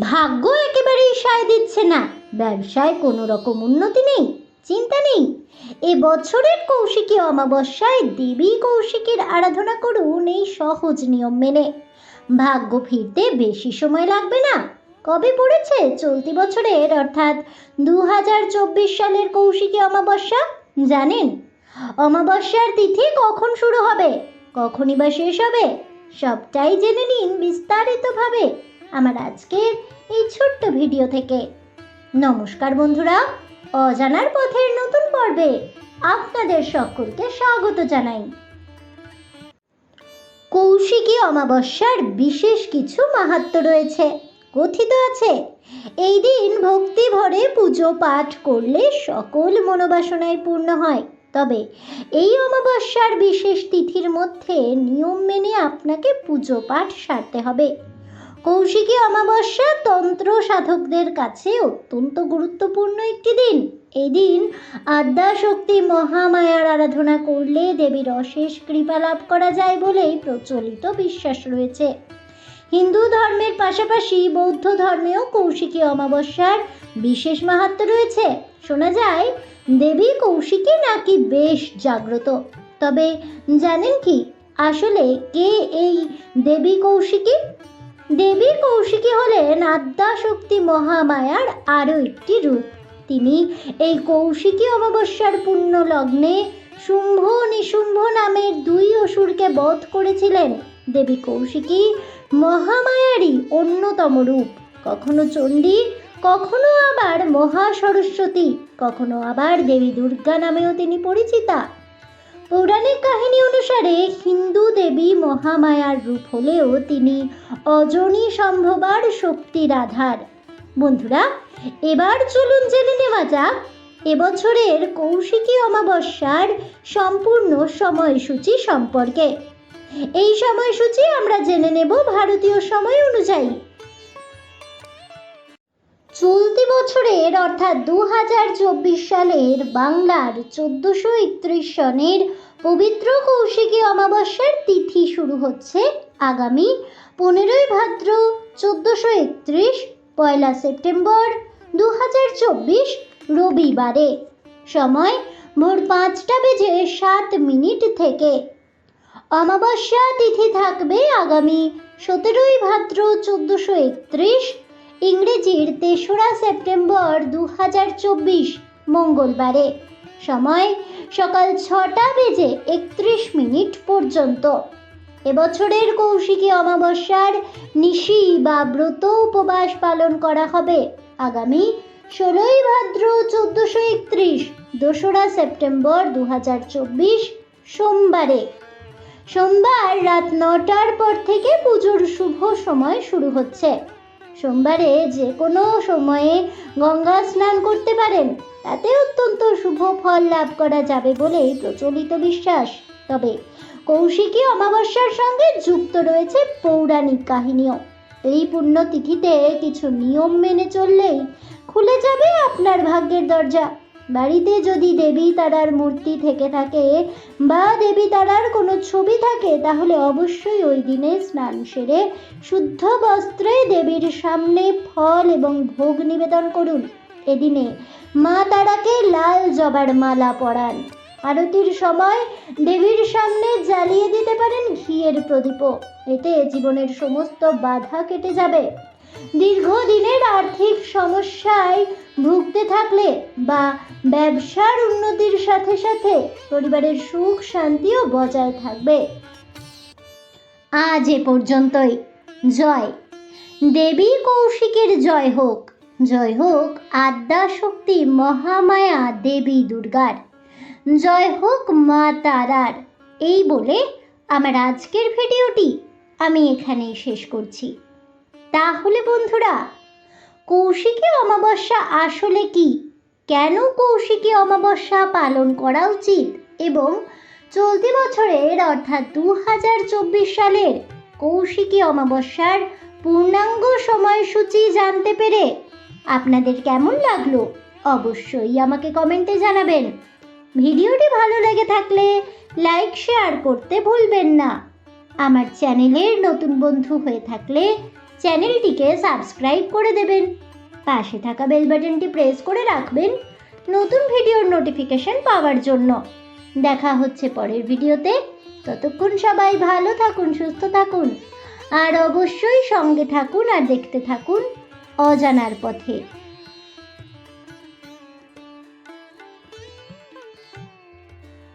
ভাগ্য একেবারেই সায় দিচ্ছে না। ব্যবসায় কোনো রকম উন্নতি নেই, চিন্তা নেই। এ বছরের কৌশিকী অমাবস্যায় দেবী কৌশিকীর আরাধনা করুন এই সহজ নিয়ম মেনে। ভাগ্য ফিরতে বেশি সময় লাগবে না। কবে পড়েছে চলতি বছরের, অর্থাৎ দু হাজার চব্বিশ সালের কৌশিকী অমাবস্যা, জানেন? অমাবস্যার তিথি কখন শুরু হবে, কখনই বা শেষ হবে, সবটাই জেনে নিন বিস্তারিতভাবে। আমার আজকের এই ছোট্ট ভিডিও থেকে। নমস্কার বন্ধুরা, অজানার পথের নতুন পর্বে আপনাদের সকলকে স্বাগত জানাই। কৌশিকী অমাবস্যার বিশেষ কিছু মাহাত্ম্য রয়েছে, কথিত আছে। এই দিন ভক্তি ভরে পুজো পাঠ করলে সকল মনোবাসনায় পূর্ণ হয়। তবে এই অমাবস্যার বিশেষ তিথির মধ্যে নিয়ম মেনে আপনাকে পুজো পাঠ সারতে হবে। কৌশিকী অমাবস্যা তন্ত্র সাধকদের কাছে অত্যন্ত গুরুত্বপূর্ণ একটি দিন। এদিন দিন আদ্যা শক্তি মহামায়ার আরাধনা করলে দেবীর অশেষ কৃপা লাভ করা যায় বলেই প্রচলিত বিশ্বাস রয়েছে। হিন্দু ধর্মের পাশাপাশি বৌদ্ধ ধর্মেও কৌশিকী অমাবস্যার বিশেষ মাহাত্ম্য রয়েছে। শোনা যায়, দেবী কৌশিকী নাকি বেশ জাগ্রত। তবে জানেন কি, আসলে কে এই দেবী কৌশিকী? দেবী কৌশিকী হলেন আদ্যা শক্তি মহামায়ার আরও একটি রূপ। তিনি এই কৌশিকী অমাবস্যার পুণ্য লগ্নে শুম্ভ নিশুম্ভ নামের দুই অসুরকে বধ করেছিলেন। দেবী কৌশিকী মহামায়ারই অন্যতম রূপ। কখনো চণ্ডী, কখনো আবার মহা সরস্বতী কখনো আবার দেবী দুর্গা নামেও তিনি পরিচিতা। পৌরাণিক কাহিনী অনুসারে হিন্দু দেবী মহামায়ার রূপ হলেও তিনি অজনী সম্ভবার শক্তির আধার। বন্ধুরা, এবার চলুন জেনে নেওয়া যাক, এবছরের কৌশিকী অমাবস্যার সম্পূর্ণ সময়সূচি সম্পর্কে। এই সময়সূচি আমরা জেনে নেব ভারতীয় সময় অনুযায়ী। চলতি বছরের অর্থাৎ দু হাজার চব্বিশ সালের বাংলার চোদ্দোশো একত্রিশ সনের পবিত্র কৌশিকী অমাবস্যার তিথি শুরু হচ্ছে আগামী পনেরোই ভাদ্র চোদ্দোশো একত্রিশ, পয়লা সেপ্টেম্বর দু হাজার চব্বিশ রবিবারে। সময় ভোর পাঁচটা বেজে সাত মিনিট থেকে। অমাবস্যা তিথি থাকবে আগামী সতেরোই ভাদ্র চোদ্দোশো একত্রিশ ইংরেজির তেসরা সেপ্টেম্বর দু হাজার চব্বিশ, মঙ্গলবারে। সময় সকাল ছটা বেজে একত্রিশ মিনিট পর্যন্ত। এবছরের কৌশিকী অমাবস্যার নিশি বা ব্রত উপবাস পালন করা হবে। আগামী ষোলোই ভাদ্র চোদ্দোশো একত্রিশ, দোসরা সেপ্টেম্বর দু হাজার চব্বিশ, সোমবারে। সোমবার রাত নটার পর থেকে পুজোর শুভ সময় শুরু হচ্ছে। সোমবারে যে কোনো সময়ে গঙ্গা স্নান করতে পারেন। তাতে অত্যন্ত শুভ ফল লাভ করা যাবে বলেই প্রচলিত বিশ্বাস। তবে কৌশিকী অমাবস্যার সঙ্গে যুক্ত রয়েছে পৌরাণিক কাহিনীও। এই পুণ্যতিথিতে কিছু নিয়ম মেনে চললেই খুলে যাবে আপনার ভাগ্যের দরজা। বাড়িতে যদি দেবী তারার মূর্তি থেকে থাকে বা দেবী তারার কোনো ছবি থাকে, তাহলে অবশ্যই ওই দিনে স্নান সেরে শুদ্ধ বস্ত্রে দেবীর সামনে ফল এবং ভোগ নিবেদন করুন। এদিনে মা তারাকে লাল জবার মালা পরান। আরতির সময় দেবীর সামনে জ্বালিয়ে দিতে পারেন ঘিয়ের প্রদীপও। এতে জীবনের সমস্ত বাধা কেটে যাবে। দীর্ঘদিনের আর্থিক সমস্যায় ভুগতে থাকলে বা ব্যবসার উন্নতির সাথে সাথে পরিবারের সুখ, শান্তিও বজায় থাকবে। আজ এ পর্যন্তই। জয়। দেবী কৌশিকের জয় হোক। জয় হোক আদ্যা শক্তি মহামায়া দেবী দুর্গার। জয় হোক মা তারার। এই বলে আমার আজকের ভিডিওটি আমি এখানেই শেষ করছি। তাহলে বন্ধুরা, কৌশিকী অমাবস্যা আসলে কি? কেন কৌশিকী অমাবস্যা পালন করা উচিত? এবং চলতি বছরের অর্থাৎ দু হাজার চব্বিশ সালের কৌশিকী অমাবস্যার পূর্ণাঙ্গ সময়সূচি জানতে পেরে আপনাদের কেমন লাগল অবশ্যই আমাকে কমেন্টে জানাবেন। ভিডিওটি ভালো লেগে থাকলে লাইক, শেয়ার করতে ভুলবেন না। আমার চ্যানেলের নতুন বন্ধু হয়ে থাকলে চ্যানেলটিকে সাবস্ক্রাইব করে দেবেন। পাশে থাকা বেল বাটনটি প্রেস করে রাখবেন নতুন ভিডিওর নোটিফিকেশন পাওয়ার জন্য। দেখা হচ্ছে পরের ভিডিওতে। ততক্ষণ সবাই ভালো থাকুন, সুস্থ থাকুন। আর অবশ্যই সঙ্গে থাকুন আর দেখতে থাকুন অজানার পথে।